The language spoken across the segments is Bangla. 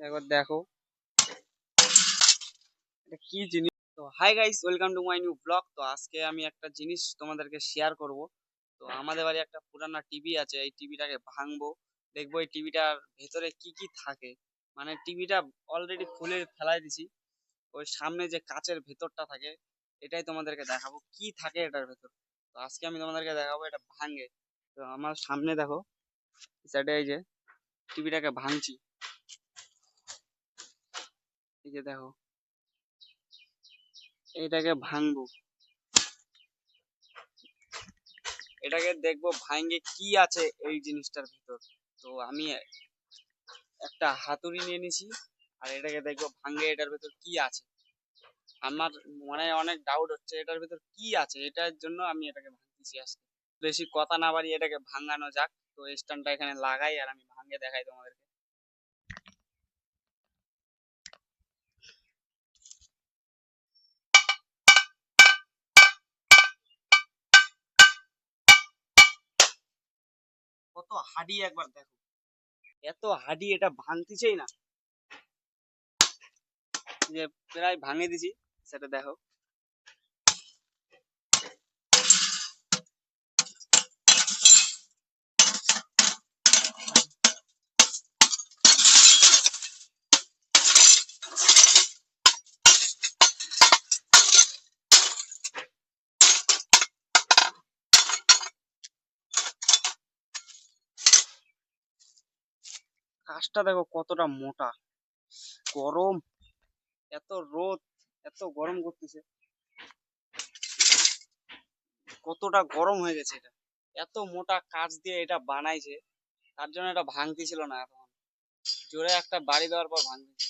একবার দেখো। এটা কি জিনিস? তো hi guys welcome to my new blog তো, আজকে আমি একটা জিনিস তোমাদেরকে শেয়ার করব। তো, আমাদের বাড়ি একটা পুরানা টিভি আছে, এই টিভিটাকে ভাঙবো। দেখব এই টিভিটার ভেতরে কি কি থাকে। মানে টিভিটা অলরেডি খুলে ফেলাই দিছি। ওই সামনে যে কাচের ভেতরটা থাকে, এটাই তোমাদেরকে দেখাবো। কি থাকে এটার ভেতর? তো, আজকে আমি তোমাদেরকে দেখাবো এটা ভাঙে। তো, আমার সামনে দেখো, এই যে টিভিটাকে ভাঙছি। এই যে দেখো। এটাকে ভাঙবো। এটাকে দেখব ভাঙে কি আছে এই জিনিসটার ভিতর। তো আমি একটা হাতুড়ি নিয়ে নিছি, আর এটাকে দেখব ভাঙে এটার ভেতর কি আছে। আমার মনে অনেক ডাউট হচ্ছে, এটার ভেতর কি আছে? এটার জন্য আমি এটাকে ভাঙতেছি আজকে। বেশি কথা না বাড়িয়ে এটাকে ভাঙানো যাক। তো স্ট্যান্ডটা এখানে লাগাই, আর আমি ভাঙে দেখাই তোমাদেরকে। কত হাডি একবার দেখো। এত হাডি, এটা ভাঙতেছেই না। যে প্রায় ভাঙে দিছি, সেটা দেখো। কাজটা দেখো কতটা মোটা। গরম, এত রোদ, এত গরম করতেছে। কতটা গরম হয়ে গেছে এটা। এত মোটা কাজ দিয়ে এটা বানাইছে, তার জন্য এটা ভাঙতেছিল না এখন। জোরে একটা বাড়ি দেওয়ার পর ভাঙতেছে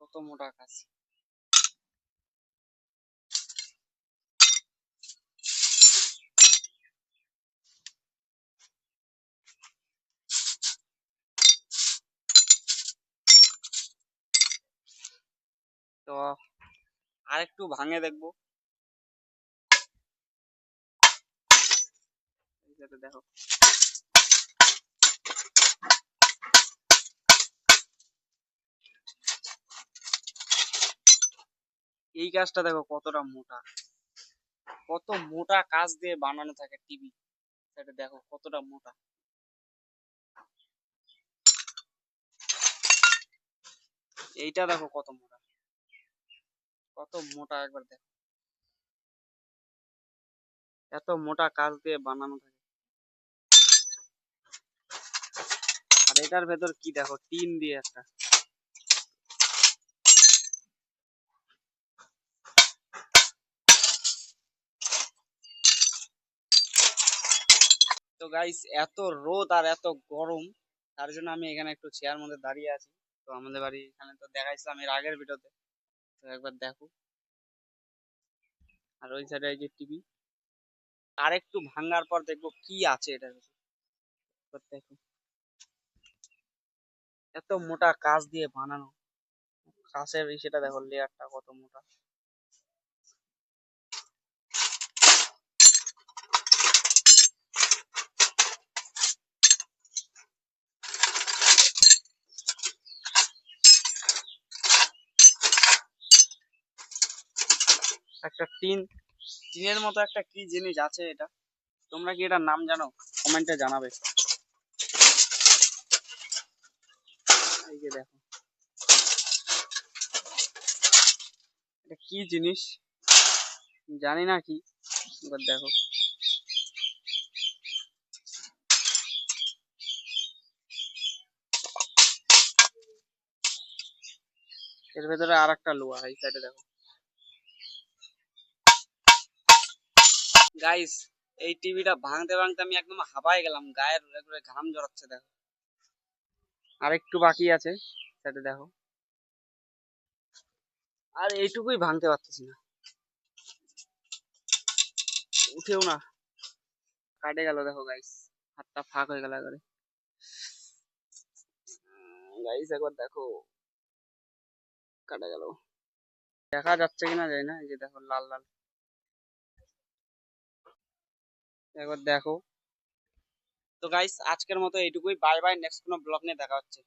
কত মোটা কাজ। তো আর একটু ভাঙে দেখব। দেখো। এই কাজটা দেখো কতটা মোটা। কত মোটা কাজ দিয়ে বানানো থাকে টিভি। এটা দেখো কতটা মোটা। এইটা দেখো কত মোটা। কত মোটা একবার দেখো। এত মোটা কাজ দিয়ে বানানো থাকে। আর এটার ভেতর কি দেখো, টিন দিয়ে একটা। তো গাইস এত রোদ আর এত গরম, তার জন্য আমি এখানে একটু চেয়ার মধ্যে দাঁড়িয়ে আছি। তো আমাদের বাড়ি এখানে তো দেখাইছিলাম এর আগের ভিডিওতে একবার দেখো। আর ওই সাইডে এই যে টিভি আর একটু ভাঙার পর দেখব কি আছে এটা দেখো। এত মোটা কাজ দিয়ে বানানো। কাঁচের সেটা দেখো লেয়ারটা কত মোটা। একটা টিন, টিনের মতো একটা কি জিনিস আছে এটা? তোমরা কি এটার নাম জানো? কমেন্টে জানাবে। দেখো। এটা কি জিনিস? জানি না কি। এবার দেখো। এর ভেতরে আর একটা লোহা, এই সাইডে দেখো। গাইস এই টিভিটা ভাঙতে ভাঙতে আমি একদম হাবায় গেলাম। গায়ের একবারে ঘাম জড়াচ্ছে দেখো। আর একটু বাকি আছে, সেটা দেখো। আর এইটুকুই ভাঙতে পারতেছি না। উঠেও না। কাটে গেল, দেখো গাইস হাতটা ফাঁক হয়ে গেল একবারে। গাইস একবার দেখো। কাটা গেল। দেখা যাচ্ছে কিনা জানি না, এই যে দেখো, লাল লাল। একবার দেখো। তো গাইস আজকের মতো এইটুকুই। বাই বাই নেক্সট কোনো ব্লগ নিয়ে দেখা হচ্ছে।